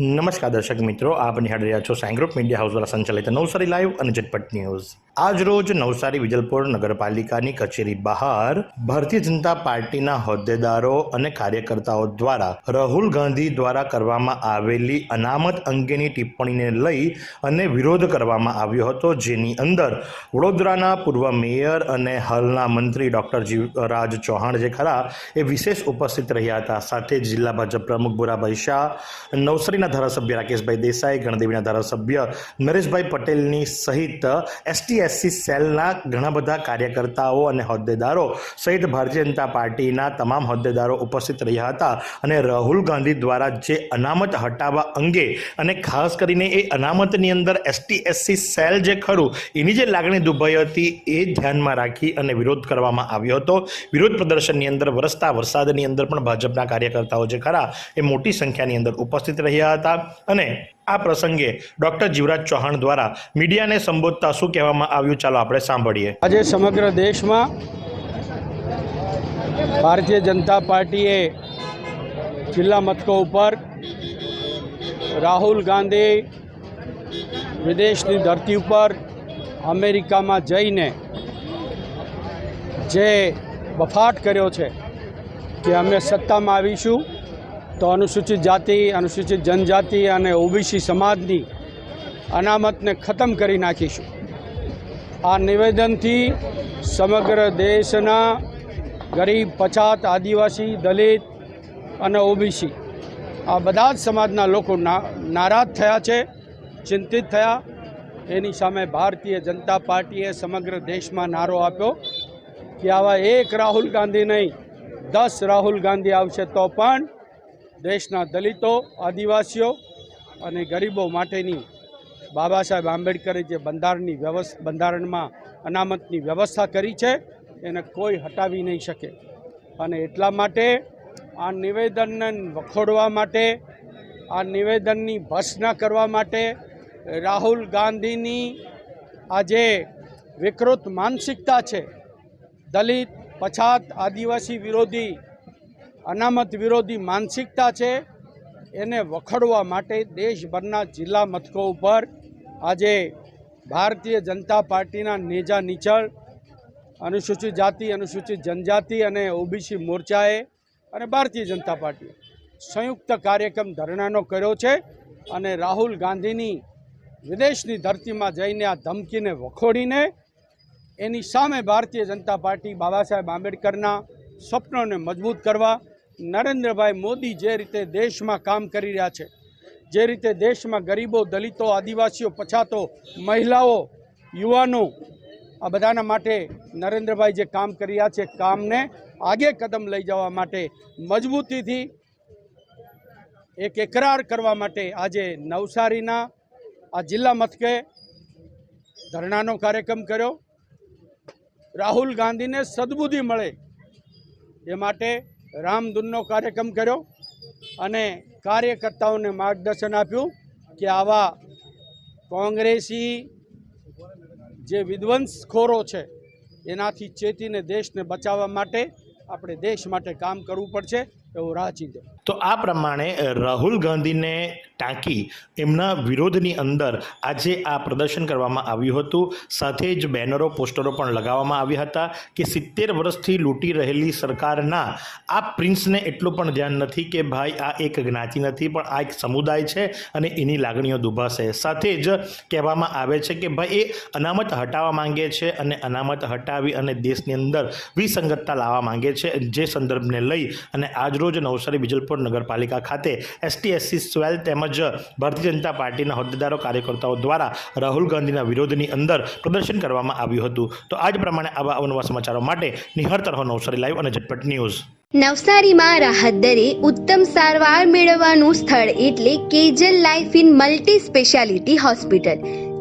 નમસ્કાર દર્શક મિત્રો, આપ નિહાળી રહ્યા છો સાઈ મીડિયા હાઉસ દ્વારા સંચાલિત નવસારી લાઈવ અને ઝટપટ ન્યૂઝ. આજ રોજ નવસારી વિજલપુર નગરપાલિકાની કચેરી બહાર ભારતીય જનતા પાર્ટીના હોદ્દેદારો અને કાર્યકર્તાઓ દ્વારા રાહુલ ગાંધી દ્વારા કરવામાં આવેલી અનામત અંગેની ટિપ્પણીને લઈ અને વિરોધ કરવામાં આવ્યો હતો. જેની અંદર વડોદરાના પૂર્વ મેયર અને હાલના મંત્રી ડોક્ટર જીવરાજ ચૌહાણ જે ખરા એ વિશેષ ઉપસ્થિત રહ્યા હતા. સાથે જિલ્લા ભાજપ પ્રમુખ ભુરાભાઈ શાહ, નવસારીના ધારાસભ્ય રાકેશભાઈ દેસાઈ, ગણદેવીના ધારાસભ્ય નરેશભાઈ પટેલની સહિત એસટી એસસી સેલના ઘણા બધા કાર્યકર્તાઓ અને હોદ્દેદારો સહિત ભારતીય જનતા પાર્ટીના તમામ હોદ્દેદારો ઉપસ્થિત રહ્યા હતા અને રાહુલ ગાંધી દ્વારા જે અનામત હટાવવા અંગે અને ખાસ કરીને એ અનામતની અંદર એસટી એસસી સેલ જે ખરું, એની જે લાગણી દુભાઈ હતી એ ધ્યાનમાં રાખી અને વિરોધ કરવામાં આવ્યો હતો. વિરોધ પ્રદર્શનની અંદર વરસતા વરસાદની અંદર પણ ભાજપના કાર્યકર્તાઓ જે ખરા એ મોટી સંખ્યાની અંદર ઉપસ્થિત રહ્યા હતા અને આ પ્રસંગે ડોક્ટર જીવરાજ ચૌહાણ દ્વારા મીડિયાને સંબોધતા શું કહેવામાં આવ્યું ચાલો આપણે સાંભળીએ. આજે સમગ્ર દેશમાં ભારતીય જનતા પાર્ટીએ જિલ્લા મથકો ઉપર રાહુલ ગાંધી વિદેશની ધરતી ઉપર અમેરિકામાં જઈને જે બફાટ કર્યો છે કે અમે સત્તામાં આવીશું તો અનુસૂચિત જાતિ, અનુસૂચિત જનજાતિ અને ઓબીસી સમાજની અનામતને ખતમ કરી નાખીશું. આ નિવેદનથી સમગ્ર દેશના ગરીબ, પછાત, આદિવાસી, દલિત અને ઓબીસી આ બધા જ સમાજના લોકો નારાજ થયા છે, ચિંતિત થયા. એની સામે ભારતીય જનતા પાર્ટીએ સમગ્ર દેશમાં નારો આપ્યો કે આવા એક રાહુલ ગાંધી નહીં, દસ રાહુલ ગાંધી આવશે તો પણ દેશના દલિતો, આદિવાસીઓ અને ગરીબો માટેની બાબા સાહેબ આંબેડકરે જે બંધારણની વ્યવસ્થા બંધારણમાં અનામતની વ્યવસ્થા કરી છે, એને કોઈ હટાવી નહીં શકે. અને એટલા માટે આ નિવેદનને વખોડવા માટે, આ નિવેદનની ભસના કરવા માટે રાહુલ ગાંધીની આ જે વિકૃત માનસિકતા છે. દલિત, પછાત, આદિવાસી વિરોધી અનામત વિરોધી માનસિકતા છે, એને વખોડવા માટે દેશભરના જિલ્લા મથકો ઉપર આજે ભારતીય જનતા પાર્ટીના નેજા નીચળ, અનુસૂચિત જાતિ, અનુસૂચિત જનજાતિ અને ઓબીસી મોરચાએ અને ભારતીય જનતા પાર્ટીએ સંયુક્ત કાર્યક્રમ ધરણાનો કર્યો છે અને રાહુલ ગાંધીની વિદેશની ધરતીમાં જઈને આ ધમકીને વખોડીને એની સામે ભારતીય જનતા પાર્ટી બાબા સાહેબ આંબેડકરના સ્વપ્નોને મજબૂત કરવા નરેન્દ્રભાઈ મોદી જે રીતે દેશમાં કામ કરી રહ્યા છે, જે રીતે દેશમાં ગરીબો, દલિતો, આદિવાસીઓ, પછાતો મહિલાઓ, યુવાનો, આ બધાના માટે નરેન્દ્રભાઈ જે કામ કરી રહ્યા છે, કામને આગે કદમ લઈ જવા માટે, મજબૂતીથી એક એકરાર કરવા માટે આજે નવસારીના આ જિલ્લા મથકે ધરણાનો કાર્યક્રમ કર્યો. રાહુલ ગાંધીને સદબુદ્ધિ મળે એ માટે રામધૂનનો કાર્યક્રમ કર્યો અને કાર્યકર્તાઓને માર્ગદર્શન આપ્યું કે આવા કોંગ્રેસી જે વિધ્વંસખોરો છે, એનાથી ચેતીને દેશને બચાવવા માટે આપણે દેશ માટે કામ કરવું પડશે, એવો રાહ ચીંધ્યો. તો આ પ્રમાણે રાહુલ ગાંધીને ટાંકી એમના વિરોધની અંદર આજે આ પ્રદર્શન કરવામાં આવ્યું હતું. સાથે જ બેનરો, પોસ્ટરો પણ લગાવવામાં આવ્યા હતા કે સિત્તેર વર્ષથી લૂંટી રહેલી સરકારના આ પ્રિન્સને એટલું પણ ધ્યાન નથી કે ભાઈ આ એક જ્ઞાતિ નથી, પણ આ એક સમુદાય છે અને એની લાગણીઓ દુભાશે. સાથે જ કહેવામાં આવે છે કે ભાઈ એ અનામત હટાવવા માંગે છે અને અનામત હટાવી અને દેશની અંદર વિસંગતતા લાવવા માંગે છે જે સંદર્ભને લઈ અને આજરોજ નવસારી, વિજલપુર નગરપાલિકા ખાતે એસટી, એસસી, સ્વેલ તેમજ ભારતીય જનતા પાર્ટીના હોદ્દેદારો, કાર્યકર્તાઓ દ્વારા રાહુલ ગાંધીના વિરોધની અંદર પ્રદર્શન કરવામાં આવ્યું હતું. તો આજ પ્રમાણે આવા અવનવા સમાચારો માટે નિહાળતા તરહો નવસારી લાઈવ અને ઝટપટ ન્યૂઝ. નવસારીમાં રાહત દરે ઉત્તમ સારવાર મેળવવાનું સ્થળ એટલે Kejal life in multi speciality hospital.